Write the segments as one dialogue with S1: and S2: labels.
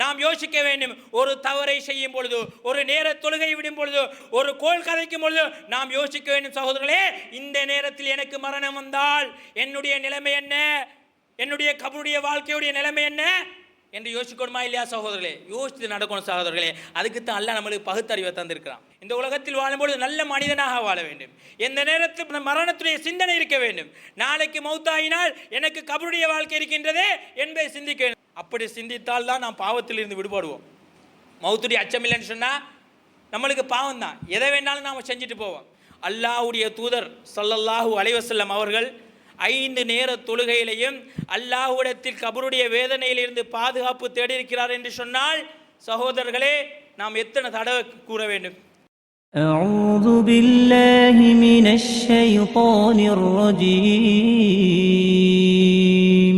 S1: நாம் யோசிக்க வேண்டும். ஒரு தவறை செய்யும் பொழுது ஒரு நேர தொழுகை விடும் பொழுது ஒரு கோல் கதைக்கும் பொழுது நாம் யோசிக்க வேண்டும். சகோதரர்களே இந்த நேரத்தில் எனக்கு மரணம் வந்தால் என்னுடைய நிலைமை என்ன? என்னுடைய கபருடைய வாழ்க்கையுடைய நிலைமை என்ன? என்று யோசிக்கணுமா இல்லையா சகோதரர்களே? யோசித்து நடக்கணும் சகோதரர்களே. அதுக்கு தான் அல்ல நம்மளுக்கு பகுத்தறிவை தந்திருக்கிறான். இந்த உலகத்தில் வாழும்பொழுது நல்ல மனிதனாக வாழ வேண்டும். எந்த நேரத்தில் மரணத்துடைய சிந்தனை இருக்க வேண்டும். நாளைக்கு மௌத்தாயினால் எனக்கு கபருடைய வாழ்க்கை இருக்கின்றதே என்பதை சிந்திக்க வேண்டும். அப்படி சிந்தித்தால் தான் நாம் பாவத்தில் இருந்து விடுபடுவோம் மௌத்துடைய அச்சமில்லைன்னு சொன்னால் நம்மளுக்கு பாவம் தான் எதை வேணாலும் நாம் செஞ்சுட்டு போவோம் அல்லாஹ்வுடைய தூதர் ஸல்லல்லாஹு அலைஹி வஸல்லம் அவர்கள் ஐந்து நேர தொழுகையிலையும் அல்லாஹ்விடத்தில் கபருடைய வேதனையிலிருந்து பாதுகாப்பு தேடியிருக்கிறார் என்று சொன்னால் சகோதரர்களே நாம் எத்தனை தடவை கூற வேண்டும்
S2: أعوذ بالله من الشيطان الرجيم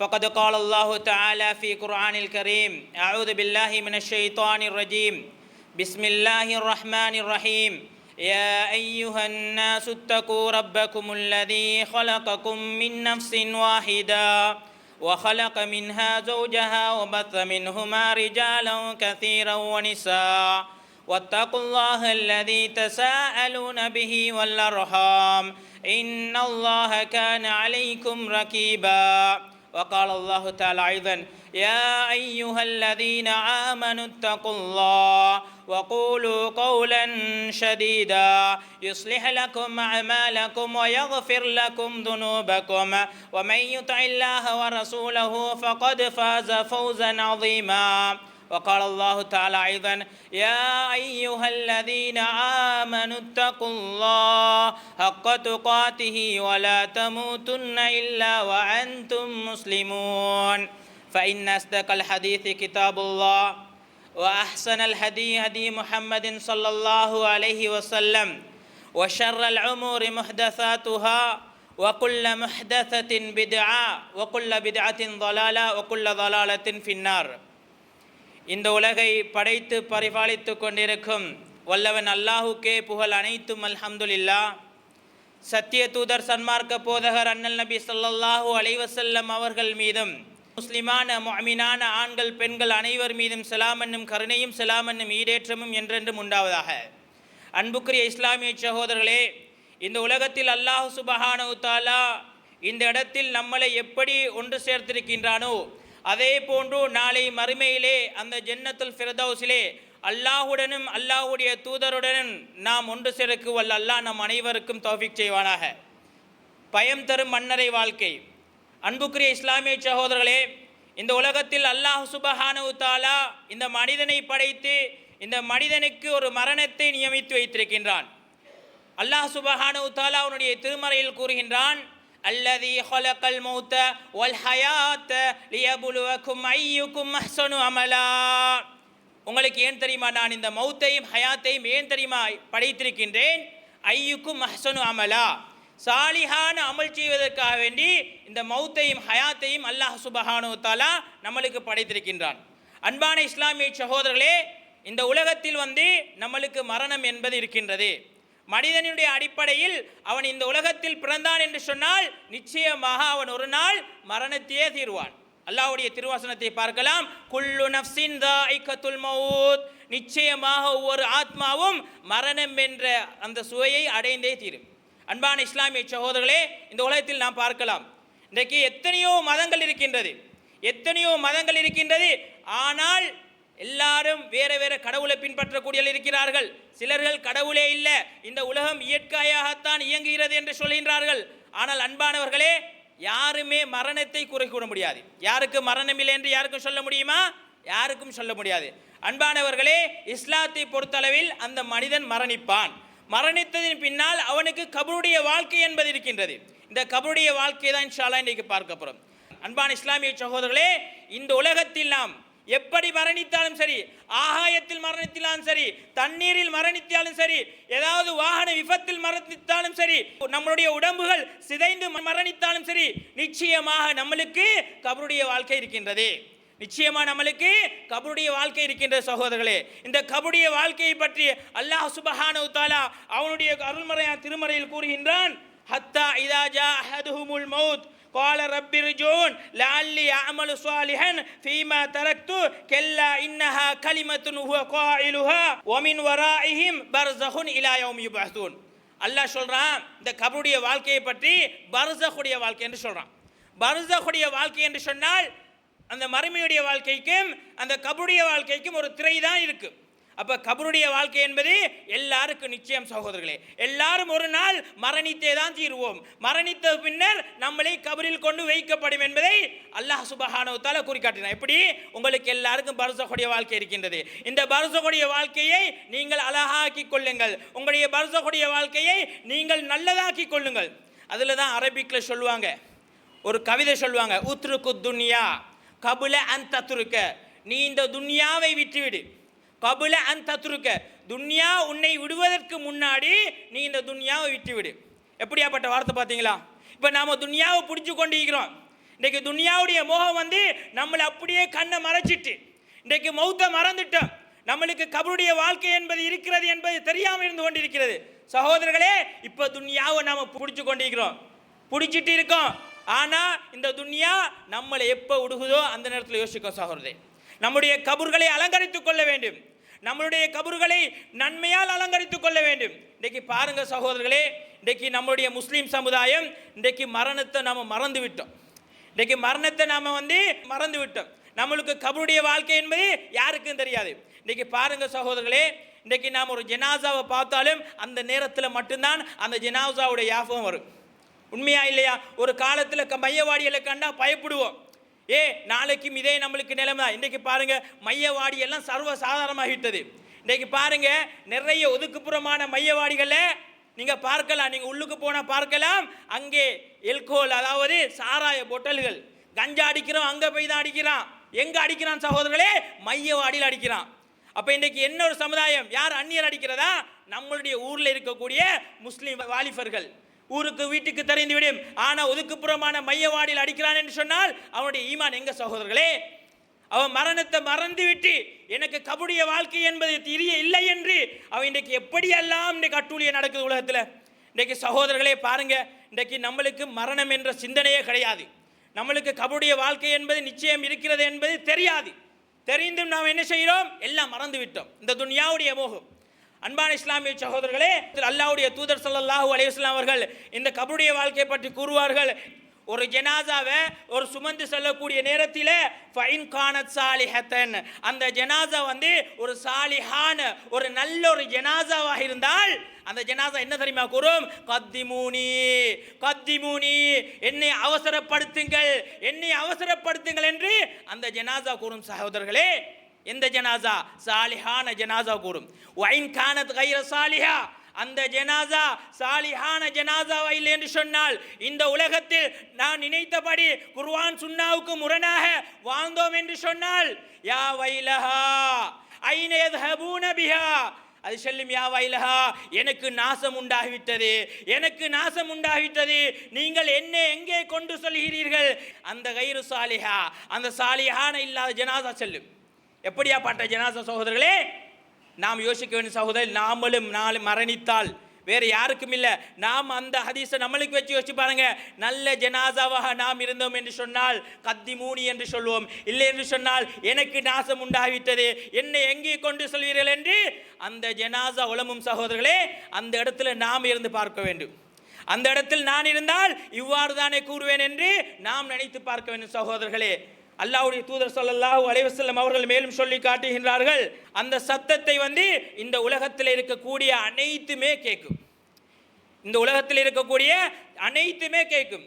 S1: فقد قال الله تعالى في قرآن الكريم أعوذ بالله من الشيطان الرجيم. بسم الله الرحمن الرحيم. يا أيها الناس اتقوا ربكم الذي خلقكم من نفس واحدة وخلق منها زوجها وبث منهما رجالا كثيرا ونساء. واتقوا الله الذي تساءلون به والأرحام. إن الله كان عليكم ركيبا. وقال الله تعالى أيضا يا أيها الذين آمنوا اتقوا الله وقولوا قولا شديدا يصلح لكم أعمالكم ويغفر لكم ذنوبكم ومن يطع الله ورسوله فقد فاز فوزا عظيما. وقال الله تعالى أيضا يا أيها الذين آمنوا اتقوا الله حق تقاته ولا تموتن إلا وأنتم مسلمون. فإن أصدق الحديث كتاب الله وأحسن الهدي هدي محمد صلى الله عليه وسلم وشر الأمور محدثاتها وكل محدثة بدعة وكل بدعة ضلالة وكل ضلالة في النار. இந்த உலகை படைத்து பரிபாலித்து கொண்டிருக்கும் வல்லவன் அல்லாஹுக்கே புகழ் அனைத்தும் அல்ஹம்துல்லா சத்திய தூதர் சன்மார்க்க போதகர் அண்ணல் நபி சொல்லல்லாஹு அலைவசல்லம் அவர்கள் மீதும் முஸ்லிமான முஅமினான ஆண்கள் பெண்கள் அனைவர் மீதும் செலாம் கருணையும் செலாம் ஈடேற்றமும் என்றென்றும் உண்டாவதாக. அன்புக்குரிய இஸ்லாமிய சகோதரர்களே இந்த உலகத்தில் அல்லாஹு சுபஹானு தாலா இந்த இடத்தில் நம்மளை எப்படி ஒன்று சேர்த்திருக்கின்றானோ அதே போன்று நாளை மறுமையிலே அந்த ஜென்னத்துல் ஃபிரதௌஸிலே அல்லாஹுடனும் அல்லாஹுடைய தூதருடனும் நாம் ஒன்று சேர்க்கு வல்ல அல்லாஹ் நம் அனைவருக்கும் தௌஃபிக் செய்வானாக. பயம் தரும் மன்னரை வாழ்க்கை. அன்புக்குரிய இஸ்லாமிய சகோதரர்களே இந்த உலகத்தில் அல்லாஹ் சுபஹானு தாலா இந்த மனிதனை படைத்து இந்த மனிதனுக்கு ஒரு மரணத்தை நியமித்து வைத்திருக்கின்றான். அல்லாஹ் சுபஹானு தாலா அவனுடைய திருமறையில் கூறுகின்றான் الذي خلق மௌத்த والحياة ஹயாத்த லியபுலுவக்கும் أحسن عملا. அமலா உங்களுக்கு ஏன் தெரியுமா? நான் இந்த மௌத்தையும் ஹயாத்தையும் ஏன் தெரியுமா? படைத்திருக்கின்றேன். ஐயுக்கும் அஹ்சனு அமலா. சாலிஹான அமல் செய்வதற்காக வேண்டி இந்த மௌத்தையும் ஹயாத்தையும் அல்லாஹ் சுபஹானு தாலா நம்மளுக்கு படைத்திருக்கின்றான். அன்பான இஸ்லாமிய சகோதரர்களே இந்த உலகத்தில் வந்து நம்மளுக்கு மரணம் என்பது இருக்கின்றது. மனிதனுடைய அடிப்படையில் அவன் இந்த உலகத்தில் பிறந்தான் என்று சொன்னால் நிச்சயமாக அவன் ஒரு நாள் மரணத்தையே தீர்வான். அல்லாவுடைய திருவாசனத்தை பார்க்கலாம். குல்லு நப்சின் ஐக்கத்துல் மவுத். நிச்சயமாக ஒவ்வொரு ஆத்மாவும் மரணம் என்ற அந்த சுவையை அடைந்தே தீரும். அன்பான இஸ்லாமிய சகோதரர்களே இந்த உலகத்தில் நாம் பார்க்கலாம். இன்றைக்கு எத்தனையோ மதங்கள் இருக்கின்றது. எத்தனையோ மதங்கள் இருக்கின்றது. ஆனால் எல்லாரும் வேற வேற கடவுளை பின்பற்றக்கூடிய இருக்கிறார்கள். சிலர்கள் கடவுளே இல்லை இந்த உலகம் இயற்கையாகத்தான் இயங்குகிறது என்று சொல்கின்றார்கள். ஆனால் அன்பானவர்களே யாருமே மரணத்தை குறை கூற முடியாது. யாருக்கு மரணம் இல்லை என்று யாருக்கும் சொல்ல முடியுமா? யாருக்கும் சொல்ல முடியாது. அன்பானவர்களே இஸ்லாத்தை பொறுத்தளவில் அந்த மனிதன் மரணிப்பான். மரணித்ததின் பின்னால் அவனுக்கு கபருடைய வாழ்க்கை என்பது இருக்கின்றது. இந்த கபருடைய வாழ்க்கையை தான் இன்ஷாலா இன்றைக்கு பார்க்க போகிறோம் அன்பான இஸ்லாமிய சகோதரர்களே இந்த உலகத்தில் நாம் எப்படி மரணித்தாலும் சரி ஆகாயத்தில் மரணித்தாலும் சரி தண்ணீரில் மரணித்தாலும் சரி ஏதாவது வாகன விபத்தில் மரணித்தாலும் சரி நம்மளுடைய உடம்புகள் சிதைந்து மரணித்தாலும் சரி நிச்சயமாக நம்மளுக்கு கபருடைய வாழ்க்கை இருக்கின்றது. நிச்சயமா நம்மளுக்கு கபருடைய வாழ்க்கை இருக்கின்ற சகோதரர்களே இந்த கபருடைய வாழ்க்கையை பற்றி அல்லாஹ் சுபஹான உத்தாலா அவனுடைய அருள்மறையான திருமறையில் கூறுகின்றான் ஹத்தா இதாஜா அஹதுஹுமுல் மௌத் قال رب ارجعون لعلي أعمل صالحا فيما تركت كلا إنها كلمة هو قائلها ومن ورائهم برزخ إلى يوم يبعثون அல்லாஹ் சொல்றான் இந்த கபருடைய வாழ்க்கையை பற்றி பர்சகுடைய வாழ்க்கை என்று சொல்றான் பர்சகுடைய வாழ்க்கை என்று சொன்னால் அந்த மறுமையுடைய வாழ்க்கைக்கும் அந்த கபருடைய வாழ்க்கைக்கும் ஒரு திரை தான் இருக்கு அப்போ கபருடைய வாழ்க்கை என்பது எல்லாருக்கும் நிச்சயம் சகோதரர்களே. எல்லாரும் ஒரு நாள் மரணித்தே தான் தீருவோம். மரணித்த பின்னர் நம்மளை கபரில் கொண்டு வைக்கப்படும் என்பதை அல்லாஹ் சுபஹானவத்தால் குறிக்காட்டினார் எப்படி? உங்களுக்கு எல்லாருக்கும் பரசகுடைய வாழ்க்கை இருக்கின்றது. இந்த பரசகுடைய வாழ்க்கையை நீங்கள் அழகாக்கி கொள்ளுங்கள். உங்களுடைய பரசகுடைய வாழ்க்கையை நீங்கள் நல்லதாக்கி கொள்ளுங்கள். அதில் தான் அரபிக்கில் சொல்லுவாங்க. ஒரு கவிதை சொல்லுவாங்க உத்ருக்கு துன்யா கபுல அன் தத்துருக்க நீ இந்த துன்யாவை விட்டுவிடு. கபுல அன் தத்ருக்க. துன்யா உன்னை விடுவதற்கு முன்னாடி நீ இந்த துன்யாவை விட்டுவிடு. எப்படியாப்பட்ட வார்த்தை பார்த்தீங்களா? இப்போ நாம் துன்யாவை பிடிச்சி கொண்டு இருக்கிறோம் இன்றைக்கு துன்யாவுடைய மோகம் வந்து நம்மளை அப்படியே கண்ணை மறைச்சிட்டு இன்றைக்கு மௌத்தை மறந்துட்டோம். நம்மளுக்கு கபருடைய வாழ்க்கை என்பது இருக்கிறது என்பது தெரியாமல் இருந்து கொண்டிருக்கிறது. சகோதரர்களே இப்போ துன்யாவை நாம பிடிச்சி கொண்டிருக்கிறோம். பிடிச்சிட்டு இருக்கோம். ஆனால் இந்த துன்யா நம்மளை எப்போ விடுகுதோ அந்த நேரத்தில் யோசிக்கும் சகோதரே நம்முடைய கபர்களை அலங்கரித்துக் கொள்ள வேண்டும். நம்மளுடைய கபறுகளை நன்மையால் அலங்கரித்துக் கொள்ள வேண்டும். இன்றைக்கு பாருங்க சகோதரர்களே இன்றைக்கு நம்மளுடைய முஸ்லீம் சமுதாயம் இன்றைக்கு மரணத்தை நாம் மறந்து விட்டோம். இன்றைக்கு மரணத்தை நாம் வந்து மறந்து விட்டோம். நம்மளுக்கு கபருடைய வாழ்க்கை என்பது யாருக்கும் தெரியாது. இன்றைக்கு பாருங்க சகோதரர்களே இன்றைக்கு நாம் ஒரு ஜனாசாவை பார்த்தாலும் அந்த நேரத்தில் மட்டும்தான் அந்த ஜனாசாவுடைய யாபகம் வரும். உண்மையா இல்லையா? ஒரு காலத்தில் க மையவாடிகளை கண்டா பயப்படுவோம். ஏ நாளைக்கும் இதே நம்மளுக்கு நிலைமை தான் இன்றைக்கு பாருங்கள் மையவாடி எல்லாம் சர்வ சாதாரணமாகிவிட்டது இன்றைக்கு பாருங்கள் நிறைய ஒதுக்குப்புறமான மையவாடிகளில் நீங்கள் பார்க்கலாம். நீங்கள் உள்ளுக்கு போனால் பார்க்கலாம். அங்கே எல்கோல் அதாவது சாராய பொட்டல்கள் கஞ்சா அடிக்கிறோம் அங்கே போய் தான் அடிக்கிறான். எங்கே அடிக்கிறான் சகோதரர்களே? மையவாடியில் அடிக்கிறான். அப்போ இன்றைக்கு என்ன ஒரு சமுதாயம்? யார் அந்நியர் அடிக்கிறதா? நம்மளுடைய ஊரில் இருக்கக்கூடிய முஸ்லீம் வாலிபர்கள். ஊருக்கு வீட்டுக்கு தெரிந்து விடும் ஆனால் ஒதுக்குப்புறமான மையவாடியில் அடிக்கிறான் என்று சொன்னால் அவனுடைய ஈமான் எங்க சகோதரர்களே? அவன் மரணத்தை மறந்துவிட்டு எனக்கு கபுடைய வாழ்க்கை என்பது தெரிய இல்லை என்று அவன் இன்றைக்கு எப்படியெல்லாம் இன்றைக்கு அட்டூழிய நடக்குது உலகத்தில்? இன்றைக்கு சகோதரர்களே பாருங்க இன்றைக்கு நம்மளுக்கு மரணம் என்ற சிந்தனையே கிடையாது. நம்மளுக்கு கபுடைய வாழ்க்கை என்பது நிச்சயம் இருக்கிறது என்பது தெரியாது. தெரிந்தும் நாம் என்ன செய்கிறோம்? எல்லாம் மறந்து விட்டோம் இந்த துன்யாவுடைய மோகம். அன்பான இஸ்லாமிய சகோதரர்களே அல்லாஹ்வுடைய தூதர் சல்லாஹூ அலையுஸ்லாம் அவர்கள் இந்த கபருடைய வாழ்க்கையை பற்றி கூறுவார்கள். ஒரு ஜனாசாவை ஒரு சுமந்து செல்லக்கூடிய நேரத்தில் ஃபைன் கானத் சாலிஹத்தன். அந்த ஜனாசா வந்து ஒரு சாலிஹான ஒரு நல்ல ஒரு ஜனாசாவாக இருந்தால் அந்த ஜனாசா என்ன தெரியுமா கூறும்? கத்திமூனி கத்திமூனி என்னை அவசரப்படுத்துங்கள் என்னை அவசரப்படுத்துங்கள் என்று அந்த ஜனாசா கூறும் சகோதரர்களே எந்த ஜனாசா? சாலிஹான ஜனாசா கூடும். ஒயின் கானத் கைர சாலிஹா? அந்த ஜனாசா சாலிஹான ஜனாசாவா இல்லை என்று சொன்னால் இந்த உலகத்தில் நான் நினைத்தபடி குர்வான் சுன்னாவுக்கு முரணாக வாழ்ந்தோம் என்று சொன்னால் யா வைலஹா ஐன யத்ஹபூன பிஹா? அது செல்லும் வைலஹா எனக்கு நாசம் உண்டாகிவிட்டது எனக்கு நாசம் உண்டாகிவிட்டது நீங்கள் என்ன எங்கே கொண்டு சொல்கிறீர்கள்? அந்த கயிறு சாலிஹா அந்த சாலிஹான இல்லாத ஜனாதா செல்லும். எப்படியா பாட்ட ஜனாசா சகோதரர்களே? நாம் யோசிக்க வேண்டிய சகோதரர் நாமளும் நாளை மரணித்தால். வேறு யாருக்கும் இல்லை. நாம் அந்த ஹதீஸை நம்மளுக்கு வச்சு யோசிச்சு பாருங்க. நல்ல ஜனாசாவாக நாம் இருந்தோம் என்று சொன்னால் கத்தி மூணி என்று சொல்வோம். இல்லை என்று சொன்னால் எனக்கு நாசம் உண்டாகிவிட்டது. என்னை எங்கே கொண்டு சொல்வீர்கள் என்று? அந்த ஜனாசா உலமும் சகோதரர்களே அந்த இடத்துல நாம் இருந்து பார்க்க வேண்டும். அந்த இடத்தில் நான் இருந்தால் இவ்வாறு தானே கூறுவேன் என்று நாம் நினைத்து பார்க்க வேண்டும் சகோதரர்களே. அல்லாவுடைய தூதர் சொல்லல்லாஹூ அலைவசல்லம் அவர்கள் மேலும் சொல்லி காட்டுகின்றார்கள் அந்த சத்தத்தை வந்து இந்த உலகத்தில் இருக்கக்கூடிய அனைத்துமே கேட்கும். இந்த உலகத்தில் இருக்கக்கூடிய அனைத்துமே கேட்கும்.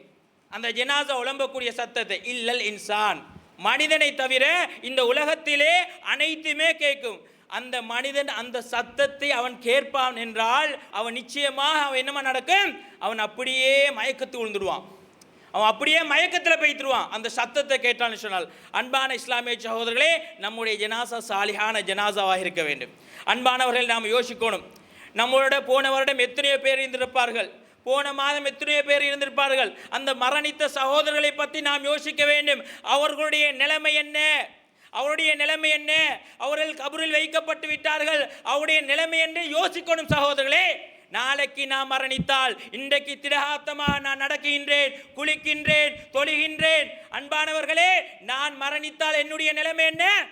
S1: அந்த ஜனாசா உழம்பக்கூடிய சத்தத்தை இல்லல் இன்சான். மனிதனை தவிர இந்த உலகத்திலே அனைத்துமே கேட்கும். அந்த மனிதன் அந்த சத்தத்தை அவன் கேட்பான் என்றால் அவன் நிச்சயமாக அவன் என்னமா நடக்கும்? அவன் அப்படியே மயக்கத்து விழுந்துடுவான். அவன் அப்படியே மயக்கத்தில் போய்த்துருவான். அந்த சத்தத்தை கேட்டான்னு சொன்னால் அன்பான இஸ்லாமிய சகோதரர்களே நம்முடைய ஜனாசா சாலிஹான ஜனாசாவாக இருக்க வேண்டும். அன்பானவர்கள் நாம் யோசிக்கணும். நம்மளோட போன வருடம் எத்தனையோ பேர் இருந்திருப்பார்கள். போன மாதம் எத்தனையோ பேர் இருந்திருப்பார்கள். அந்த மரணித்த சகோதரர்களை பற்றி நாம் யோசிக்க வேண்டும். அவர்களுடைய நிலைமை என்ன? அவருடைய நிலைமை என்ன? அவர்கள் கபரில் வைக்கப்பட்டு விட்டார்கள். அவருடைய நிலைமை என்று யோசிக்கணும் சகோதரர்களே. நாளைக்கு நான் மரணித்தால் இன்றைக்கு திடகாத்தமாக நான் நடக்கின்றேன் குளிக்கின்றேன் தொழுகின்றேன். அன்பானவர்களே நான் மரணித்தால் என்னுடைய நிலைமை என்ன?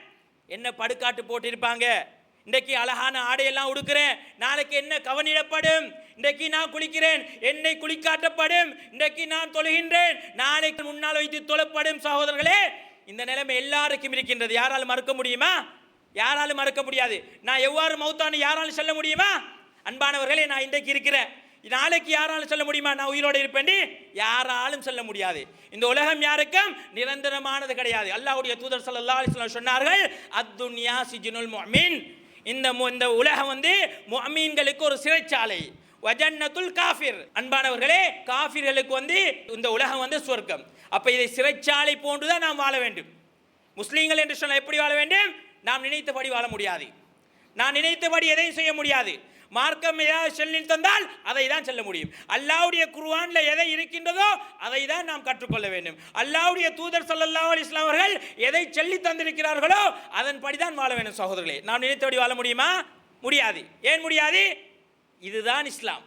S1: என்ன படுக்காட்டு போட்டிருப்பாங்க? இன்றைக்கு அழகான ஆடையெல்லாம் உடுக்கிறேன். நாளைக்கு என்ன கவனிடப்படும்? இன்றைக்கு நான் குளிக்கிறேன். என்னை குளிக்காட்டப்படும். இன்றைக்கு நான் தொழுகின்றேன். நாளைக்கு முன்னால் வைத்து தொழப்படும் சகோதரர்களே இந்த நிலைமை எல்லாருக்கும் இருக்கின்றது. யாராலும் மறுக்க முடியுமா? யாராலும் மறுக்க முடியாது. நான் எவ்வாறு மௌத்தானு யாராலும் சொல்ல முடியுமா? அன்பானவர்களே நான் இன்றைக்கு இருக்கிறேன் நாளைக்கு யாராலும் சொல்ல முடியுமா? நான் உயிரோடு இருப்பேன். யாராலும் சொல்ல முடியாது. இந்த உலகம் யாருக்கும் நிரந்தரமானது கிடையாது. அல்லாவுடைய தூதர் சல்லா அலைஹி சொன்னார்கள் அத்துன்யா சிஜ்னுல் மொமீன் இந்த மு- இந்த உலகம் வந்து மொமீன்களுக்கு ஒரு சிறைச்சாலை வஜன்னத்துல் காஃபிர். அன்பானவர்களே காஃபிர்களுக்கு வந்து இந்த உலகம் வந்து சொர்க்கம். அப்போ இதை சிறைச்சாலை போன்றுதான் நாம் வாழ வேண்டும். முஸ்லீம்கள் என்று சொன்னால் எப்படி வாழ வேண்டும்? நாம் நினைத்தபடி வாழ முடியாது. நான் நினைத்தபடி எதையும் செய்ய முடியாது. மார்க்கம் ஏதாவது சொல்லி தந்தால் அதை தான் சொல்ல முடியும். அல்லாவுடைய குருவானில் எதை இருக்கின்றதோ அதை தான் நாம் கற்றுக்கொள்ள வேண்டும். அல்லாவுடைய தூதர் சல்லல்லா அலைஹி அவர்கள் எதை சொல்லி தந்திருக்கிறார்களோ அதன்படி தான் வாழ வேண்டும் சகோதரர்களே. நாம் நினைத்தபடி வாழ முடியுமா? முடியாது. ஏன் முடியாது? இதுதான் இஸ்லாம்.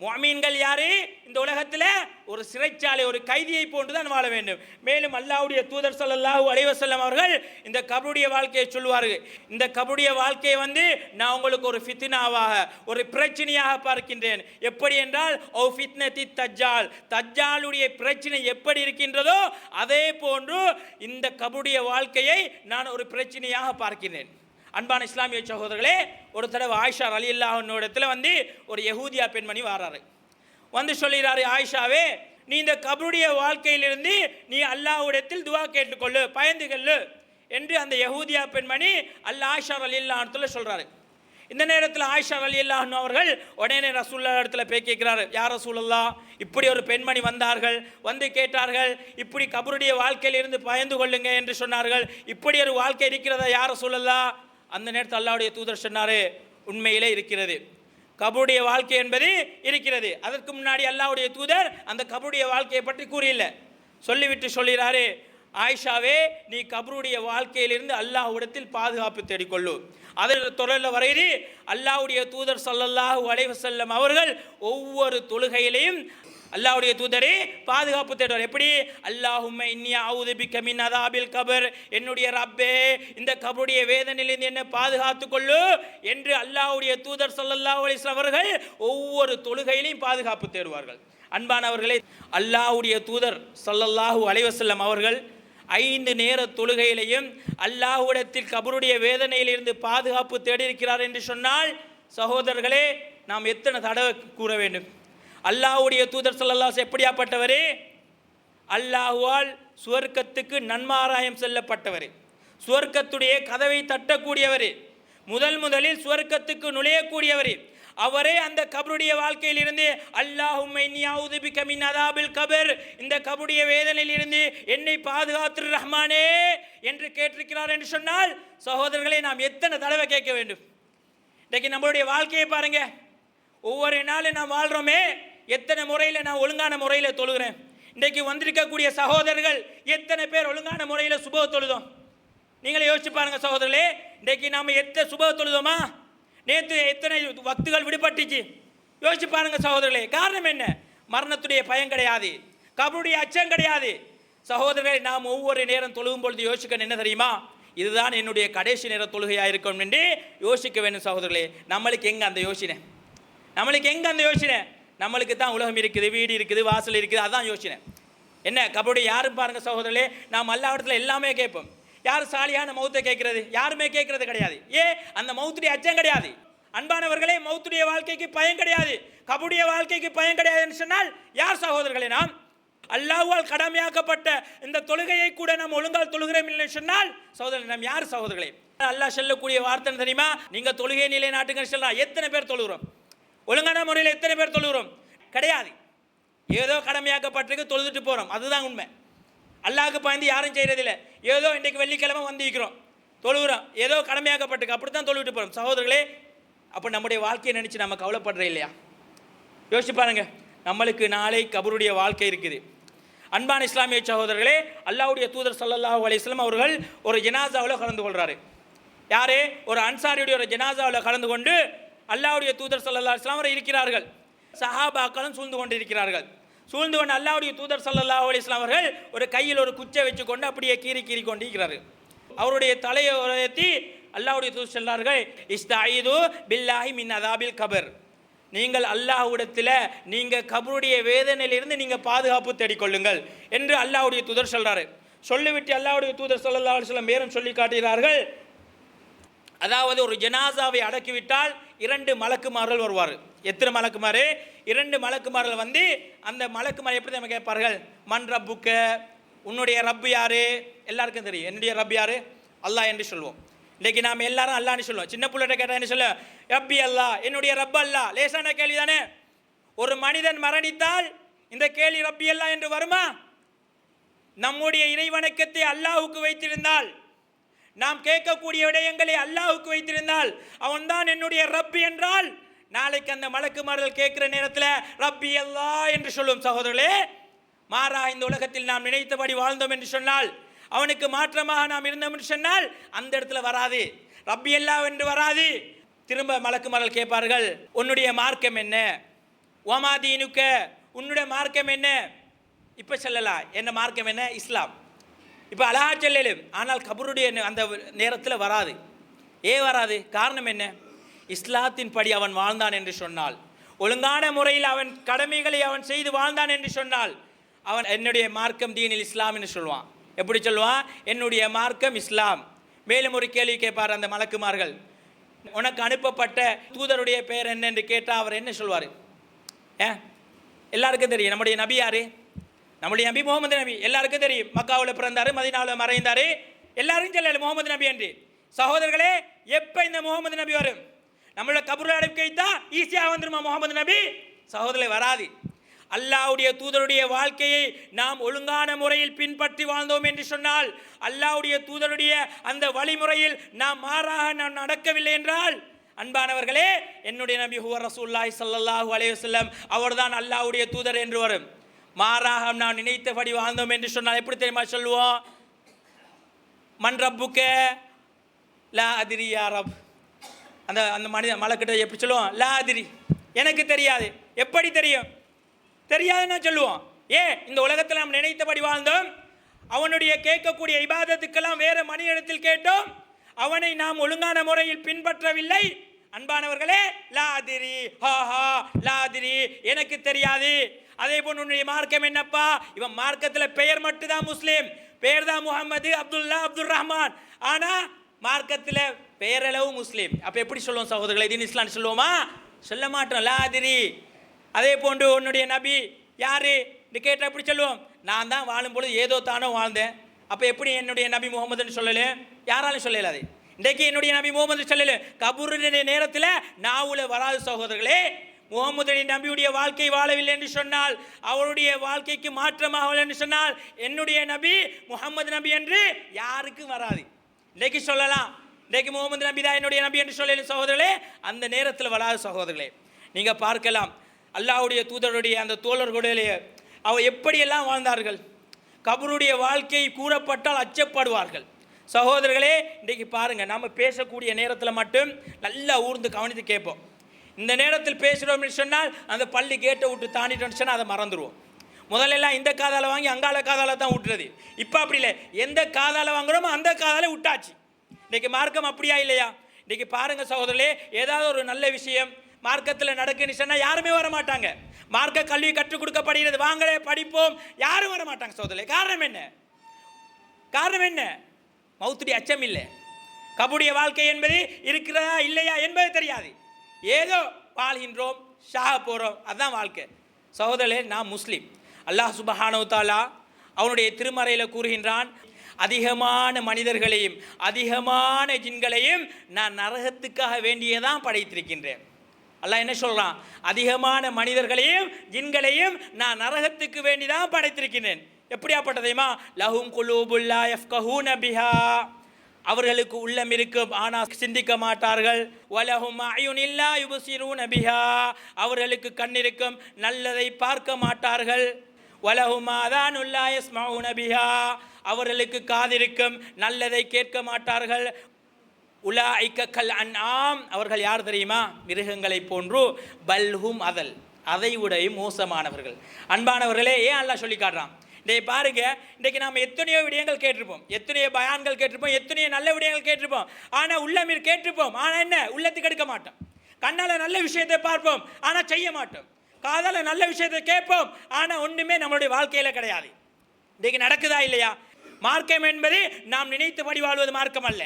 S1: முஅமீன்கள் யாரு? இந்த உலகத்தில் ஒரு சிறைச்சாலை ஒரு கைதியை போன்று தான் வாழ வேண்டும். மேலும் அல்லாவுடைய தூதர் சொல்லல்லாஹூ அலைவசல்லம் அவர்கள் இந்த கபருடைய வாழ்க்கையை சொல்வார்கள் இந்த கபருடைய வாழ்க்கையை வந்து நான் உங்களுக்கு ஒரு ஃபித்னாவாக ஒரு பிரச்சனையாக பார்க்கின்றேன். எப்படி என்றால் ஓ ஃபித்னதி தஜ்ஜால். தஜ்ஜாலுடைய பிரச்சனை எப்படி இருக்கின்றதோ அதே போன்று இந்த கபருடைய வாழ்க்கையை நான் ஒரு பிரச்சனையாக பார்க்கிறேன் அன்பான இஸ்லாமிய சகோதரர்களே ஒரு தடவை ஆயிஷா அலி இடத்துல வந்து ஒரு யகூதியா பெண்மணி வராரு. வந்து சொல்லிடுறாரு ஆயிஷாவே நீ இந்த கபருடைய வாழ்க்கையிலிருந்து நீ அல்லாஹ்விடத்தில் துவா கேட்டுக்கொள்ளு பயந்து கொள்ளு என்று அந்த யகூதியா பெண்மணி அல்ல ஆயிஷா அலி இடத்துல சொல்கிறாரு இந்த நேரத்தில் ஆயிஷா அலி அவர்கள் உடனே ரசூல்லா இடத்துல போய் கேட்கிறாரு யார் ரசூலல்லா இப்படி ஒரு பெண்மணி வந்தார்கள் வந்து கேட்டார்கள் இப்படி கபருடைய வாழ்க்கையிலிருந்து பயந்து கொள்ளுங்க என்று சொன்னார்கள். இப்படி ஒரு வாழ்க்கை இருக்கிறதா யார் ரசூலுல்லா அந்த நேரத்தில் அல்லாவுடைய தூதர் சொன்னாரு உண்மையிலே இருக்கிறது. கபருடைய வாழ்க்கை என்பது இருக்கிறது. அதற்கு முன்னாடி அல்லாவுடைய தூதர் அந்த கபருடைய வாழ்க்கையை பற்றி கூறியில்லை. சொல்லிவிட்டு சொல்கிறாரு ஆயிஷாவே நீ கபருடைய வாழ்க்கையிலிருந்து அல்லாஹ்விடத்தில் பாதுகாப்பு தேடிக்கொள்ளு. அதில் தொடரில் வரையிறி அல்லாஹ்வுடைய தூதர் சல்லல்லாஹு வளைவு செல்லும் அவர்கள் ஒவ்வொரு தொழுகையிலையும் அல்லாஹ்வுடைய தூதரே பாதுகாப்பு தேடுவார். எப்படி? அல்லாஹும்ம இன்னியா அவுது பிக்க மின் அதாபில் கபர். என்னுடைய ரப்பே இந்த கபருடைய வேதனையிலிருந்து என்னை பாதுகாத்து கொள்ளு என்று அல்லாஹ்வுடைய தூதர் சொல்லல்லாஹ் அலைஹி அவர்கள் ஒவ்வொரு தொழுகையிலையும் பாதுகாப்பு தேடுவார்கள். அன்பானவர்களே அல்லாஹ்வுடைய தூதர் ஸல்லல்லாஹு அலைவசல்லம் அவர்கள் ஐந்து நேர தொழுகையிலையும் அல்லாஹுடத்தில் கபருடைய வேதனையிலிருந்து பாதுகாப்பு தேடியிருக்கிறார் என்று சொன்னால் சகோதரர்களே நாம் எத்தனை தடவை கூற வேண்டும்? அல்லாஹுடைய தூதர் சல்லாஸ் எப்படியாப்பட்டவர்? அல்லாஹுவால் சுவர்க்கத்துக்கு நன்மாராயம் செல்லப்பட்டவர். சுவர்க்கத்துடைய கதவை தட்டக்கூடியவர். முதல் முதலில் சுவர்க்கத்துக்கு நுழையக்கூடியவர். அவரே அந்த கபருடைய வாழ்க்கையிலிருந்து அல்லாஹும் கமின் அதாபில் கபர். இந்த கபருடைய வேதனையிலிருந்து என்னை பாதுகாத்து ரஹ்மானே என்று கேட்டிருக்கிறார் என்று சொன்னால் சகோதரர்களை நாம் எத்தனை தடவை கேட்க வேண்டும்? இன்றைக்கு நம்மளுடைய வாழ்க்கையை பாருங்கள் ஒவ்வொரு நாளும் நாம் வாழ்கிறோமே எத்தனை முறையில் நான் ஒழுங்கான முறையில் தொழுகிறேன்? இன்றைக்கு வந்திருக்கக்கூடிய சகோதரர்கள் எத்தனை பேர் ஒழுங்கான முறையில் சுப தொழுதோம்? நீங்களே யோசிச்சு பாருங்க சகோதரர்களே இன்றைக்கு நாம் எத்தனை சுப தொழுதோமா? நேற்று எத்தனை வக்துகள் விடுபட்டுச்சு? யோசிச்சு பாருங்க சகோதரர்களே காரணம் என்ன? மரணத்துடைய பயம் கிடையாது. கபருடைய அச்சம் கிடையாது. சகோதரர்களை நாம் ஒவ்வொரு நேரம் தொழுகும் பொழுது யோசிக்க என்ன தெரியுமா? இதுதான் என்னுடைய கடைசி நேர தொழுகையாக இருக்கும் என்று யோசிக்க வேண்டும் சகோதரர்களே. நம்மளுக்கு எங்கே அந்த யோசனை? நம்மளுக்கு எங்கே அந்த யோசனை? நம்மளுக்கு தான் உலகம் இருக்குது வீடு இருக்குது வாசல் இருக்குது அதான் யோசனை என்ன கபடி யாரும் பாருங்கள் சகோதரர்களே நாம் அல்லா இடத்துல எல்லாமே கேட்போம். யார் சாலியான மௌத்தை கேட்கறது? யாருமே கேட்கறது கிடையாது. ஏ அந்த மௌத்துடைய அச்சம் கிடையாது. அன்பானவர்களே மௌத்துடைய வாழ்க்கைக்கு பயம் கிடையாது. கபுடைய வாழ்க்கைக்கு பயம் கிடையாதுன்னு சொன்னால் யார் சகோதரர்களே நாம்? அல்லாஹால் கடமையாக்கப்பட்ட இந்த தொழுகையை கூட நாம் ஒழுங்கால் தொழுகிறோம் இல்லைன்னு சொன்னால் சகோதரர் நாம் யார் சகோதரர்களே? அல்லாஹ் சொல்லக்கூடிய வார்த்தை தெரியுமா? நீங்கள் தொழுகை நிலை நாட்டுங்கன்னு சொல்லலாம் எத்தனை பேர் தொழுகிறோம்? ஒழுங்கான முறையில் எத்தனை பேர் தொழுகிறோம்? கிடையாது. ஏதோ கடமையாக்கப்பட்டிருக்கு தொழுதுட்டு போகிறோம் அதுதான் உண்மை. அல்லாஹ்க்கு பயந்து யாரும் செய்கிறதில்ல ஏதோ இன்றைக்கு வெள்ளிக்கிழமை வந்திருக்கிறோம். தொழுகிறோம். ஏதோ கடமையாக்கப்பட்டிருக்கு. அப்படி தான் தொழுவிட்டு போகிறோம் சகோதரர்களே அப்போ நம்முடைய வாழ்க்கையை நினச்சி நம்ம கவலைப்படுற இல்லையா? யோசிச்சு பாருங்கள் நம்மளுக்கு நாளை கபருடைய வாழ்க்கை இருக்குது. அன்பான இஸ்லாமிய சகோதரர்களே அல்லாஹ்வுடைய தூதர் ஸல்லல்லாஹு அலைஹி அவர்கள் ஒரு ஜனாசாவில் கலந்து கொள்கிறாரு யாரே? ஒரு அன்சாரியுடைய ஒரு ஜனாசாவில் கலந்து கொண்டு அல்லாவுடைய தூதர் சல்லா அலைஹி வஸல்லம் இருக்கிறார்கள். சஹாபாக்களும் சூழ்ந்து கொண்டு இருக்கிறார்கள் சூழ்ந்து கொண்டு அல்லாவுடைய தூதர் சல்லா அலைஹி அவர்கள் ஒரு கையில் ஒரு குச்சை வச்சு கொண்டு அப்படியே கீறி கீறி கொண்டு அவருடைய தலையை உயர்த்தி அல்லாவுடைய தூதர் சொல்லார்கள் இஸ்தாயிது பில்லாஹி மின் அதாபில் கபர். நீங்கள் அல்லாஹ்விடத்தில் நீங்கள் கபருடைய வேதனையிலிருந்து நீங்கள் பாதுகாப்பு தேடிக்கொள்ளுங்கள் என்று அல்லாஹுடைய தூதர் சொல்கிறார் சொல்லிவிட்டு அல்லாவுடைய தூதர் சொல்லல்லா சொல்ல மேலும் சொல்லி காட்டுகிறார்கள் அதாவது ஒரு ஜனாசாவை அடக்கிவிட்டால் இரண்டு மலக்குமார்கள் வருவார். எத்தனை மலக்குமாறு இரண்டு மலக்குமார்கள் வந்து அந்த மலக்குமார் எப்படி நம்ம கேட்பார்கள்? மண் ரப்புக்க. உன்னுடைய ரப்பு யாரு? எல்லாருக்கும் தெரியும். என்னுடைய ரப் யாரு? அல்லாஹ் என்று சொல்லுவோம் இன்றைக்கி நாம் எல்லாரும் அல்லான்னு சொல்லுவோம் சின்ன பிள்ளைகிட்ட கேட்டால் என்ன சொல்ல? ரப்பி அல்லாஹ் என்னுடைய ரப் அல்லாஹ். லேசான கேள்வி தானே? ஒரு மனிதன் மரணித்தால் இந்த கேள்வி ரப்பி அல்லா என்று வருமா? நம்முடைய இறைவணக்கத்தை அல்லாஹுக்கு வைத்திருந்தால் நாம் கேட்கக்கூடிய விடயங்களை அல்லாவுக்கு வைத்திருந்தால் அவன்தான் என்னுடைய ரப்பி என்றால் நாளைக்கு அந்த மலக்குமார்கள் கேட்கிற நேரத்தில் ரப்பி அல்லா என்று சொல்லும் சகோதரர்களே மாறா இந்த உலகத்தில் நாம் நினைத்தபடி வாழ்ந்தோம் என்று சொன்னால் அவனுக்கு மாற்றமாக நாம் இருந்தோம் என்று சொன்னால் அந்த இடத்துல வராது. ரப்பி அல்லா என்று வராது. திரும்ப மலக்குமார்கள் கேட்பார்கள் உன்னுடைய மார்க்கம் என்ன? ஓமாதீனுக்க உன்னுடைய மார்க்கம் என்ன? இப்போ சொல்லலாம் என்ன மார்க்கம் என்ன? இஸ்லாம். இப்போ அழகா சொல்லலும் ஆனால் கபருடைய அந்த நேரத்தில் வராது. ஏன் வராது? காரணம் என்ன? இஸ்லாத்தின் படி அவன் வாழ்ந்தான் என்று சொன்னால். ஒழுங்கான முறையில் அவன் கடமைகளை அவன் செய்து வாழ்ந்தான் என்று சொன்னால் அவன் என்னுடைய மார்க்கம் தீனில் இஸ்லாம் என்று சொல்லுவான். எப்படி சொல்லுவான் என்னுடைய மார்க்கம் இஸ்லாம். மேலும் ஒரு கேள்வி கேட்பார் அந்த மலக்குமார்கள். உனக்கு அனுப்பப்பட்ட தூதருடைய பெயர் என்ன என்று கேட்டால் அவர் என்ன சொல்வார்? ஏ? எல்லாருக்கும் தெரியும். நம்முடைய நபி யாரு? நம்முடைய நபி முகமது நபி எல்லாருக்கும் தெரியும். மக்காவில் பிறந்தாரு மதினாவில் மறைந்தாரு. எல்லாரும் சொல்லல முகமது நபி என்று. சகோதரர்களே எப்போ இந்த முகமது நபி வரும்? நம்மளோட கபூர் அடைப்பு தான் ஈஸியாக வந்துருமா முகமது நபி? சகோதரர் வராது. அல்லாஹ்வுடைய தூதருடைய வாழ்க்கையை நாம் ஒழுங்கான முறையில் பின்பற்றி வாழ்ந்தோம் என்று சொன்னால் அல்லாஹ்வுடைய தூதருடைய அந்த வழிமுறையில் நாம் மாறாக நாம் நடக்கவில்லை என்றால் அன்பானவர்களே என்னுடைய நபி ஹுவர் ரசூல்லாய் சல்லாஹூ அலையுசல்லம் அவர்தான் அல்லாஹ்வுடைய தூதர் என்று வரும். மாறாக நாம் நினைத்தபடி வாழ்ந்தோம் என்று சொன்னால் எப்படி தெரியுமா சொல்லுவோம்? மண் ரப்புக்கு லா அதிரி யாரப் அந்த அந்த மனித மலைக்கிட்ட எப்படி சொல்லுவோம்? லா அதிரி. எனக்கு தெரியாது. எப்படி தெரியும்? தெரியாதுன்னா சொல்லுவோம். ஏன்? இந்த உலகத்தில் நாம் நினைத்தபடி வாழ்ந்தோம். அவனுடைய கேட்கக்கூடிய இபாதத்துக்கெல்லாம் வேறு மனிதனத்தில் கேட்டோம். அவனை நாம் ஒழுங்கான முறையில் பின்பற்றவில்லை. அன்பானவர்களே லாதிரி ஹாஹா லாதிரி எனக்கு தெரியாது. அதே போன்று உன்னுடைய மார்க்கம் என்னப்பா? இவன் மார்க்கத்தில் பெயர் மட்டும்தான் முஸ்லீம். பெயர் தான் முகமது அப்துல்லா அப்துல் ரஹ்மான் ஆனால் மார்க்கத்தில் பெயரளவு முஸ்லீம். அப்போ எப்படி சொல்லுவோம் சகோதரர்களை? இது இஸ்லாம் சொல்லுவோமா? சொல்ல மாட்டோம். லாதிரி அதே போன்று உன்னுடைய நபி யார்? இது கேட்டால் எப்படி சொல்லுவோம்? நான் தான் வாழும் பொழுது ஏதோ தானோ வாழ்ந்தேன். அப்போ எப்படி என்னுடைய நபி முகமதுன்னு சொல்லல? யாராலும் சொல்லல அது. இன்றைக்கு என்னுடைய நபி முகமது சொல்லல. கபூருடைய நேரத்தில் நாவுல வராது சகோதரர்களே. முகமுதனை நபியுடைய வாழ்க்கை வாழவில்லை என்று சொன்னால் அவருடைய வாழ்க்கைக்கு மாற்றமாகவில்லை என்று சொன்னால் என்னுடைய நபி முகமது நபி என்று யாருக்கும் வராது. இன்றைக்கு சொல்லலாம் இன்றைக்கு முகமது நபி தான் என்னுடைய நபி என்று சொல்லல சகோதரர்களே அந்த நேரத்தில் வராது சகோதரர்களே. நீங்கள் பார்க்கலாம் அல்லாஹ்வுடைய தூதருடைய அந்த தோழர்களுடைய அவர் எப்படியெல்லாம் வாழ்ந்தார்கள்? கபருடைய வாழ்க்கை கூறப்பட்டால் அச்சப்படுவார்கள். சகோதரர்களே இன்றைக்கு பாருங்கள் நம்ம பேசக்கூடிய நேரத்தில் மட்டும் நல்லா ஊர்ந்து கவனித்து கேட்போம். இந்த நேரத்தில் பேசுகிறோம் சொன்னால் அந்த பள்ளி கேட்டை விட்டு தாண்டிட்டோம்னு சொன்னால் அதை மறந்துடுவோம் முதல்ல இந்த காதால் வாங்கி அங்கால காதால் தான் விட்டுறது இப்போ அப்படி இல்லை. எந்த காதால் வாங்குறோமோ அந்த காதால விட்டாச்சு. இன்றைக்கி மார்க்கம் அப்படியா இல்லையா? இன்றைக்கி பாருங்கள் சகோதரர்களே ஏதாவது ஒரு நல்ல விஷயம் மார்க்கத்தில் நடக்குன்னு சொன்னால் யாருமே வர மாட்டாங்க மார்க்க கல்வி கற்றுக் கொடுக்கப்படுகிறது. வாங்களே படிப்போம். யாரும் வர மாட்டாங்க சோதரே காரணம் என்ன? காரணம் என்ன? மௌத்துடைய அச்சம் இல்லை. கபுடைய வாழ்க்கை என்பது இருக்கிறதா இல்லையா என்பது தெரியாது. ஏதோ வாழ்கின்றோம் ஷாக போகிறோம் அதுதான் வாழ்க்கை. சகோதரே நான் முஸ்லீம். அல்லாஹ் சுபஹானவு தாலா அவனுடைய திருமறையில் கூறுகின்றான் அதிகமான மனிதர்களையும் அதிகமான ஜின்களையும் நான் நரகத்துக்காக வேண்டியதான் படைத்திருக்கின்றேன். அல்லாஹ் என்ன சொல்கிறான் அதிகமான மனிதர்களையும் ஜின்களையும் நான் நரகத்துக்கு வேண்டிதான் படைத்திருக்கின்றேன். எப்படியாப்பட்டதையுமா லஹும் குலூபுல்லா எஃப் கஹூ நபிஹா அவர்களுக்கு உள்ளம் இருக்கும் ஆனால் சிந்திக்க மாட்டார்கள். வலஹும் அயுனில்லா யுபசிரூன பிஹா. அவர்களுக்கு கண் இருக்கும் நல்லதை பார்க்க மாட்டார்கள். வலஹும் ஆதானுல்லா யஸ்மஊன அவர்களுக்கு காதிருக்கும் நல்லதை கேட்க மாட்டார்கள். உலா கல் அன்ஆம். அவர்கள் யார் தெரியுமா? மிருகங்களைப் போன்று. பல்ஹும் அதல். அதை விடையும் மோசமானவர்கள். அன்பானவர்களே ஏன் அல்லாஹ் சொல்லி காட்டுறான்? இன்றைக்கு பாருங்க இன்றைக்கு நாம் எத்தனையோ விடயங்கள் கேட்டிருப்போம். எத்தனையோ பயான்கள் கேட்டிருப்போம் எத்தனையோ நல்ல விடயங்கள் கேட்டிருப்போம். ஆனால் உள்ளமீர் கேட்டிருப்போம். ஆனால் என்ன? உள்ளத்துக்கு எடுக்க மாட்டோம். கண்ணால் நல்ல விஷயத்தை பார்ப்போம் ஆனால் செய்ய மாட்டோம். காதால் நல்ல விஷயத்தை கேட்போம் ஆனால் ஒன்றுமே நம்மளுடைய வாழ்க்கையில் கிடையாது. இன்றைக்கு நடக்குதா இல்லையா? மார்க்கம் என்பது நாம் நினைத்தபடி வாழ்வது மார்க்கம் அல்ல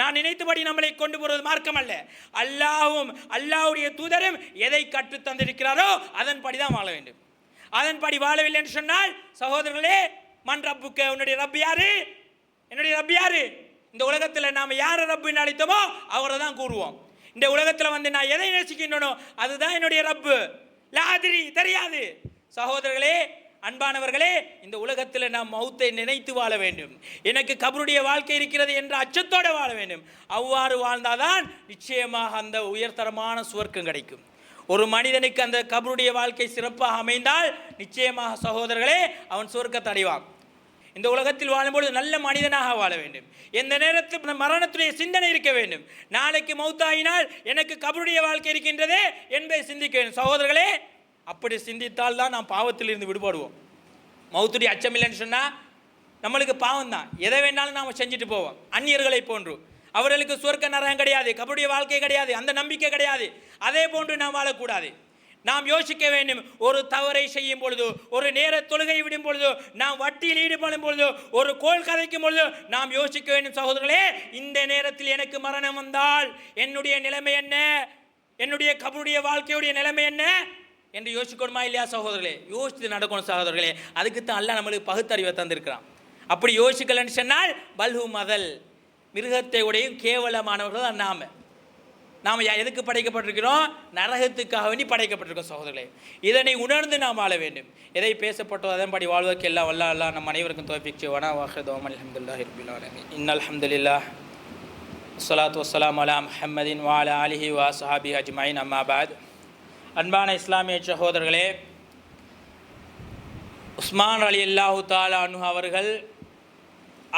S1: நான் நினைத்தபடி நம்மளை கொண்டு போவது மார்க்கம் அல்ல அல்லாவும் அல்லாவுடைய தூதரும் எதை கற்றுத் தந்திருக்கிறாரோ அதன்படி தான் வாழ வேண்டும். அதன்படி வாழவில்லை என்று சொன்னால் சகோதரர்களே மண் ரப்புக்கு உன்னுடைய ரப்பு யாரு? என்னுடைய ரப்பு யாரு? இந்த உலகத்தில் நாம் யாரை ரப்புன்னு அழைத்தோமோ அவரை தான் கூறுவோம். இந்த உலகத்தில் வந்து நான் எதை நேசிக்கின்றனோ அதுதான் என்னுடைய ரப்பு. லாதிரி தெரியாது. சகோதரர்களே அன்பானவர்களே இந்த உலகத்தில் நாம் மௌத்தை நினைத்து வாழ வேண்டும். எனக்கு கபருடைய வாழ்க்கை இருக்கிறது என்ற அச்சத்தோடு வாழ வேண்டும். அவ்வாறு வாழ்ந்தாதான் நிச்சயமாக அந்த உயர்தரமான சுவர்க்கம் கிடைக்கும். ஒரு மனிதனுக்கு அந்த கபருடைய வாழ்க்கை சிறப்பாக அமைந்தால் நிச்சயமாக சகோதரர்களே அவன் சுவர்க்கத்தை அடைவான். இந்த உலகத்தில் வாழும்பொழுது நல்ல மனிதனாக வாழ வேண்டும். எந்த நேரத்தில் மரணத்துடைய சிந்தனை இருக்க வேண்டும். நாளைக்கு மௌத்தாயினால் எனக்கு கபருடைய வாழ்க்கை இருக்கின்றதே என்பதை சிந்திக்க வேண்டும். சகோதரர்களே அப்படி சிந்தித்தால் தான் நாம் பாவத்தில் இருந்து விடுபடுவோம். மௌத்துடைய அச்சமில்லைன்னு சொன்னால் நம்மளுக்கு பாவம் தான் எதை வேணாலும் நாம் செஞ்சுட்டு போவோம். அந்நியர்களை போன்று. அவர்களுக்கு சொர்க்க நரகம் கிடையாது கபடிய வாழ்க்கை கிடையாது அந்த நம்பிக்கை கிடையாது. அதே போன்று நாம் வாழக்கூடாது. நாம் யோசிக்க வேண்டும் ஒரு தவறை செய்யும் பொழுது ஒரு நேர தொழுகை விடும் பொழுது நாம் வட்டியில் ஈடுபடும் பொழுது ஒரு கோல் கதைக்கும் பொழுது நாம் யோசிக்க வேண்டும் சகோதரர்களே இந்த நேரத்தில் எனக்கு மரணம் வந்தால் என்னுடைய நிலைமை என்ன? என்னுடைய கபருடைய வாழ்க்கையுடைய நிலைமை என்ன? என்று யோசிக்கணுமா இல்லையா சகோதரர்களே? யோசித்து நடக்கணும் சகோதரர்களே. அதுக்கு தான் அல்ல நம்மளுக்கு பகுத்தறிவை தந்திருக்கிறான். அப்படி யோசிக்கலன்னு சொன்னால் பல்ஹு மதல். மிருகத்தை உடையும் கேவலமானவர்கள் தான் நாம். நாம் யா- எதுக்கு படைக்கப்பட்டிருக்கிறோம்? நரகத்துக்காக வேண்டி படைக்கப்பட்டிருக்கோம் சகோதரர்களே. இதனை உணர்ந்து நாம் வாழ வேண்டும். எதை பேசப்பட்டோ அதன்படி வாழ்வதற்கு எல்லாம் வல்ல அல்லாஹ் நம் அனைவருக்கும் தோப்பிச்சு செய்வானா வாஹதோம் அலமதுல்லாஹி ரபில் ஆலமீன். இன்னல் அல்ஹம்துலில்லாஹ் வஸ்ஸலாத்து வஸ்ஸலாம் அலா முஹம்மதின் வால அலிஹி வா சஹாபி அஜ்மாயின். அம்மாபாத் அன்பான இஸ்லாமிய சகோதரர்களே உஸ்மான் அலி அல்லாஹு தாலா அனு அவர்கள்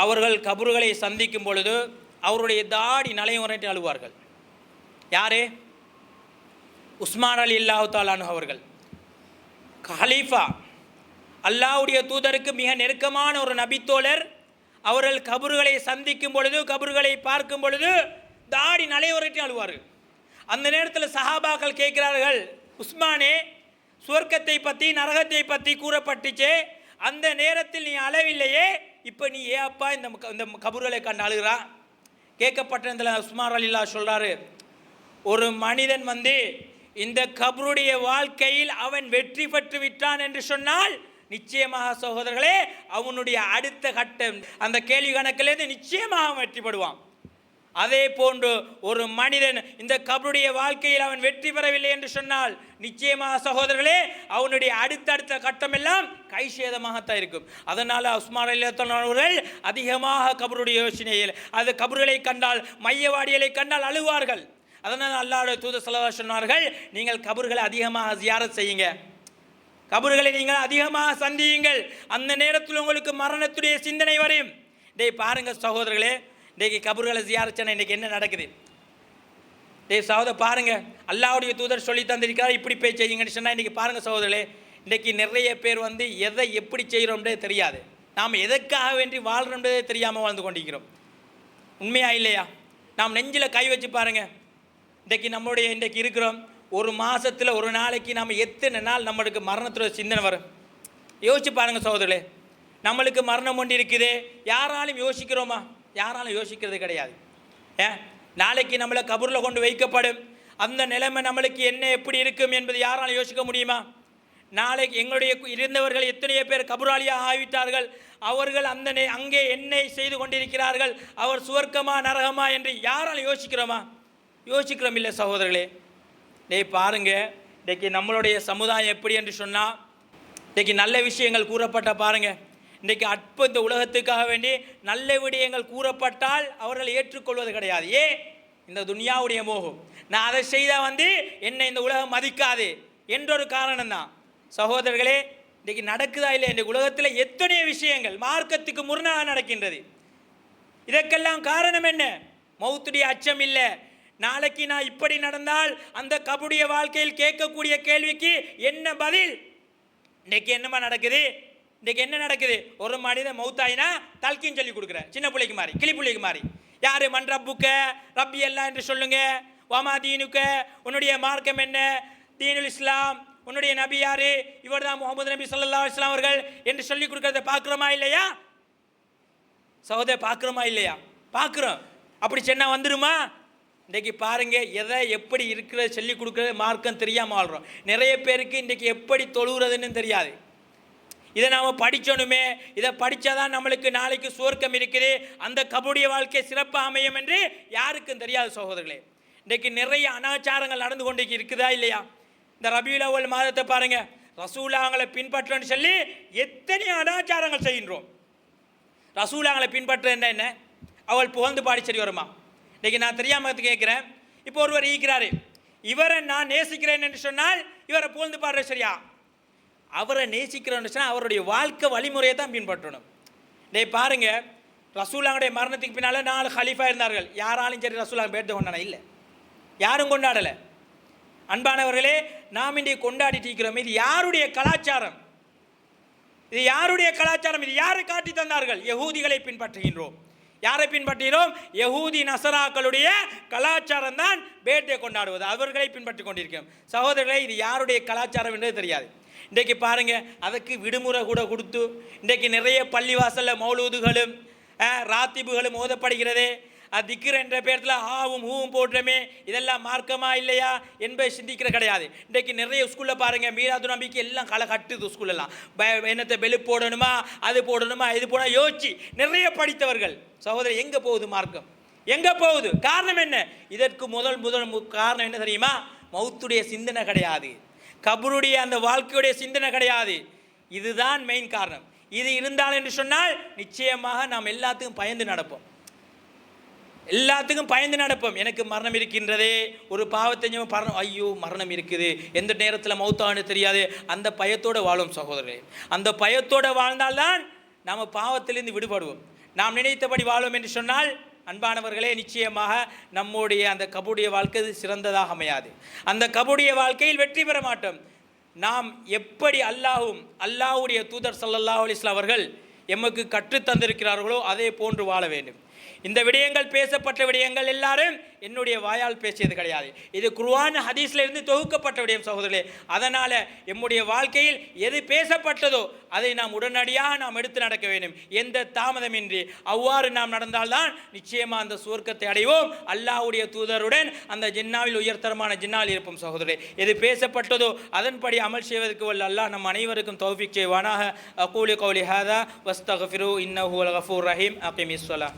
S1: அவர்கள் கபறுகளை சந்திக்கும் பொழுது அவருடைய தாடி நலைமுறைட்டு அழுவார்கள். யாரே? உஸ்மான் அலி அல்லாஹு தாலானு அவர்கள். ஹலீஃபா அல்லாஹ்வுடைய தூதருக்கு மிக நெருக்கமான ஒரு நபித்தோழர் அவர்கள் கபறுகளை சந்திக்கும் பொழுது கபறுகளை பார்க்கும் பொழுது தாடி நலையுறைட்டு அழுவார்கள். அந்த நேரத்தில் சஹாபாக்கள் கேட்கிறார்கள் உஸ்மானே சுவர்க்கத்தை பற்றி நரகத்தை பற்றி கூறப்பட்டுச்சே அந்த நேரத்தில் நீ அளவில்லையே இப்போ நீ ஏன் அப்பா இந்த இந்த கபூர்களை கண்டு அழுகிறான் கேட்கப்பட்ட சுமார் அலில்லா சொல்கிறாரு ஒரு மனிதன் வந்து இந்த கபருடைய வாழ்க்கையில் அவன் வெற்றி பெற்று விட்டான் என்று சொன்னால் நிச்சயமாக சகோதரர்களே அவனுடைய அடுத்த கட்டம் அந்த கேள்வி கணக்கிலேருந்து நிச்சயமாக அவன் வெற்றி பெறுவான். அதே போன்று ஒரு மனிதன் இந்த கபருடைய வாழ்க்கையில் அவன் வெற்றி பெறவில்லை என்று சொன்னால் நிச்சயமாக சகோதரர்களே அவனுடைய அடுத்தடுத்த கட்டமெல்லாம் கை சேதமாகத்தான் இருக்கும். அதனால் உஸ்மான் அவர்கள் அதிகமாக கபருடைய யோசனையில் அது கபர்களை கண்டால் மையவாடிகளை கண்டால் அழுவார்கள். அதனால் அல்லாட தூத செலவா சொன்னார்கள் நீங்கள் கபர்களை அதிகமாக ஜியாரத் செய்யுங்க. கபர்களை நீங்கள் அதிகமாக சந்தியுங்கள். அந்த நேரத்தில் உங்களுக்கு மரணத்துடைய சிந்தனை வரையும் டேய் பாருங்கள் சகோதரர்களே இன்றைக்கு கபறுகளை ஜியாரச்சனை இன்றைக்கி என்ன நடக்குது? டேய் சகோதர பாருங்கள் அல்லாவுடைய தூதர் சொல்லி தந்திருக்கிறார். இப்படி போய் செய்யுங்கன்னு சொன்னால் இன்றைக்கி பாருங்கள் சகோதரர்களே இன்றைக்கி நிறைய பேர் வந்து எதை எப்படி செய்கிறோம்ன்றே தெரியாது. நாம் எதற்காக வேண்டி வாழ்கிறோம்ன்றதே தெரியாமல் வாழ்ந்து கொண்டிருக்கிறோம். உண்மையா இல்லையா? நாம் நெஞ்சில் கை வச்சு பாருங்கள் இன்றைக்கு நம்மளுடைய இன்றைக்கு இருக்கிறோம். ஒரு மாதத்தில் ஒரு நாளைக்கு நம்ம எத்தனை நாள் நம்மளுக்கு மரணத்தோட சிந்தனை வரும்? யோசிச்சு பாருங்கள் சகோதரர்களே. நம்மளுக்கு மரணம் ஒன்று இருக்குது. யாராலும் யோசிக்கிறோமா? யாராலும் யோசிக்கிறது கிடையாது. ஏன்? நாளைக்கு நம்மளை கபூரில் கொண்டு வைக்கப்படும். அந்த நிலைமை நம்மளுக்கு என்ன எப்படி இருக்கும் என்பது யாராலும் யோசிக்க முடியுமா? நாளைக்கு எங்களுடைய இருந்தவர்கள் எத்தனையோ பேர் கபுராளியாக ஆவிட்டார்கள் அவர்கள் அந்த அங்கே என்ன செய்து கொண்டிருக்கிறார்கள். அவர் சுவர்க்கமா நரகமா என்று யாராலும் யோசிக்கிறோமா? யோசிக்கிறோம் இல்லை சகோதரர்களே. டேய் பாருங்க. இன்றைக்கு நம்மளுடைய சமுதாயம் எப்படி என்று சொன்னால் இன்றைக்கு நல்ல விஷயங்கள் கூறப்பட்ட பாருங்கள் இன்றைக்கு அற்ப இந்த உலகத்துக்காக வேண்டி நல்ல விடயங்கள் கூறப்பட்டால் அவர்கள் ஏற்றுக்கொள்வது கிடையாது. ஏ இந்த துனியாவுடைய மோகம். நான் அதை செய்தால் வந்து என்னை இந்த உலகம் மதிக்காது என்றொரு காரணம் தான் சகோதரர்களே இன்றைக்கு நடக்குதா இல்லை இந்த உலகத்தில் எத்தனையோ விஷயங்கள் மார்க்கத்துக்கு முரணாக நடக்கின்றது. இதற்கெல்லாம் காரணம் என்ன? மௌத்துடைய அச்சம் இல்லை. நாளைக்கு நான் இப்படி நடந்தால் அந்த கபுடைய வாழ்க்கையில் கேட்கக்கூடிய கேள்விக்கு என்ன பதில்? இன்றைக்கு என்னம்மா நடக்குது? இன்னைக்கு என்ன நடக்குது? ஒரு மனிதன் மௌத்தாயினா தல்கின்னு சொல்லி கொடுக்குற. சின்ன பிள்ளைக்கு மாதிரி கிளி பிள்ளைக்கு மாதிரி யார்? மண் ரப்புக்க? ரப்பி எல்லாம் என்று சொல்லுங்க. வாமா தீனுக்க? உன்னுடைய மார்க்கம் என்ன? தீனுல் இஸ்லாம். உன்னுடைய நபி யாரு? இவர் தான் முகமது நபி ஸல்லல்லாஹு இஸ்லாம் அவர்கள் என்று சொல்லி கொடுக்கறத பார்க்குறோமா இல்லையா? சகோதர பார்க்குறோமா இல்லையா? பார்க்குறோம். அப்படி சென்னா வந்துருமா? இன்றைக்கி பாருங்கள் எதை எப்படி இருக்கிறத சொல்லி கொடுக்குறது மார்க்கம் தெரியாமல் வாழ்கிறோம் நிறைய பேருக்கு இன்றைக்கி எப்படி தொழுகிறதுன்னு தெரியாது. இதை நாம் படிச்சோனுமே இதை படித்தாதான் நம்மளுக்கு நாளைக்கு சுவர்க்கம் இருக்குது. அந்த கபுடைய வாழ்க்கை சிறப்பாக அமையும் என்று யாருக்கும் தெரியாது சகோதரர்களே. இன்றைக்கு நிறைய அனாச்சாரங்கள் நடந்து கொண்டு இருக்குதா இல்லையா? இந்த ரபியுல் அவ்வல் மாதத்தை பாருங்கள் ரசூலாங்களை பின்பற்றன்னு சொல்லி எத்தனை அனாச்சாரங்கள் செய்கின்றோம். ரசூலாங்களை பின்பற்ற என்ன என்ன? அவள் புகழ்ந்து பாடி சரி வருமா? இன்றைக்கி நான் தெரியாமல் கேட்குறேன். இப்போ ஒருவர் ஈக்கிறாரு இவரை நான் நேசிக்கிறேன் என்று சொன்னால் இவரை புகழ்ந்து பாடுற சரியா? அவரை நேசிக்கிறோன்னு அவருடைய வாழ்க்கை வழிமுறையை தான் பின்பற்றணும். டேய் பாருங்க. ரசூலாங்களுடைய மரணத்துக்கு பின்னால் நாலு ஹலீஃபா இருந்தார்கள். யாராலும் சரி ரசூலாங்க பேர்த்து கொண்டாட இல்லை. யாரும் கொண்டாடலை. அன்பானவர்களே நாம் இன்றைக்கு கொண்டாடிட்டு இருக்கிறோம். இது யாருடைய கலாச்சாரம்? இது யாருடைய கலாச்சாரம்? இது யாரை காட்டி தந்தார்கள்? யகூதிகளை பின்பற்றுகின்றோம். யாரை பின்பற்றுகிறோம்? யகூதி நசராக்களுடைய கலாச்சாரம் தான் பேட்டை கொண்டாடுவது. அவர்களை பின்பற்றி கொண்டிருக்கிறோம். சகோதரர்களே இது யாருடைய கலாச்சாரம் என்றது தெரியாது. இன்றைக்கு பாருங்க அதுக்கு விடுமுறை கூட கொடுத்து இன்றைக்கு நிறைய பள்ளிவாசலில் மௌலூதுகளும் ராத்திபுகளும் ஓதப்படுகிறது. அது திக்ர் என்ற பேரத்தில் ஆவும் ஹூவும் போட்டுறமே இதெல்லாம் மார்க்கமா இல்லையா என்பதை சிந்திக்கிற கிடையாது. இன்றைக்கு நிறைய ஸ்கூலில் பாருங்கள் மீராது நம்பிக்கை எல்லாம் களை கட்டுது ஸ்கூலெல்லாம். ப என்னத்தை பெலு போடணுமா அது போடணுமா இது போனால் யோசிச்சு நிறைய படித்தவர்கள் சகோதரர் எங்கே போகுது மார்க்கம்? எங்கே போகுது? காரணம் என்ன? இதற்கு முதல் முதல் மு- காரணம் என்ன தெரியுமா? மௌத்துடைய சிந்தனை கிடையாது. கபருடைய அந்த வாழ்க்கையுடைய சிந்தனை கிடையாது. இதுதான் மெயின் காரணம். இது இருந்தால் என்று சொன்னால் நிச்சயமாக நாம் எல்லாத்துக்கும் பயந்து நடப்போம். எல்லாத்துக்கும் பயந்து நடப்போம். எனக்கு மரணம் இருக்கின்றதே ஒரு பாவத்தை பரணம் ஐயோ மரணம் இருக்குது. எந்த நேரத்தில் மௌத்தான்னு தெரியாது. அந்த பயத்தோடு வாழும் சகோதரர்களே. அந்த பயத்தோடு வாழ்ந்தால்தான் நாம் பாவத்திலிருந்து விடுபடுவோம். நாம் நினைத்தபடி வாழ்வோம் என்று சொன்னால் அன்பானவர்களே நிச்சயமாக நம்முடைய அந்த கபுடைய வாழ்க்கை சிறந்ததாக அமையாது. அந்த கபுடைய வாழ்க்கையில் வெற்றி பெற மாட்டோம். நாம் எப்படி அல்லாஹும் அல்லாஹ்வுடைய தூதர் சல்லல்லாஹ் அலைஹி அவர்கள் எமக்கு கற்றுத் தந்திருக்கிறார்களோ அதே போன்று வாழ வேண்டும். இந்த விடயங்கள் பேசப்பட்ட விடயங்கள் எல்லாரும் என்னுடைய வாயால் பேசியது கிடையாது. இது குருவான ஹதீஸ்ல இருந்து தொகுக்கப்பட்ட விடயம் சகோதரர்களே. அதனால எம்முடைய வாழ்க்கையில் எது பேசப்பட்டதோ அதை நாம் உடனடியாக நாம் எடுத்து நடக்க வேண்டும். எந்த தாமதமின்றி. அவ்வாறு நாம் நடந்தால்தான் நிச்சயமாக அந்த சுவர்க்கத்தை அடைவோம். அல்லாஹ்வுடைய தூதருடன் அந்த ஜின்னாவில் உயர்தரமான ஜின்னால் இருப்போம் சகோதரே எது பேசப்பட்டதோ அதன்படி அமல் செய்வதற்கு வல்ல அல்லாஹ் நம் அனைவருக்கும் தௌஃபிக் செய்வானாக. அகூலி கௌலி ஹாதா வஸ்தகஃபிரு இன்னஹு கஃபூர் ரஹீம். அகிமிஸ்வலா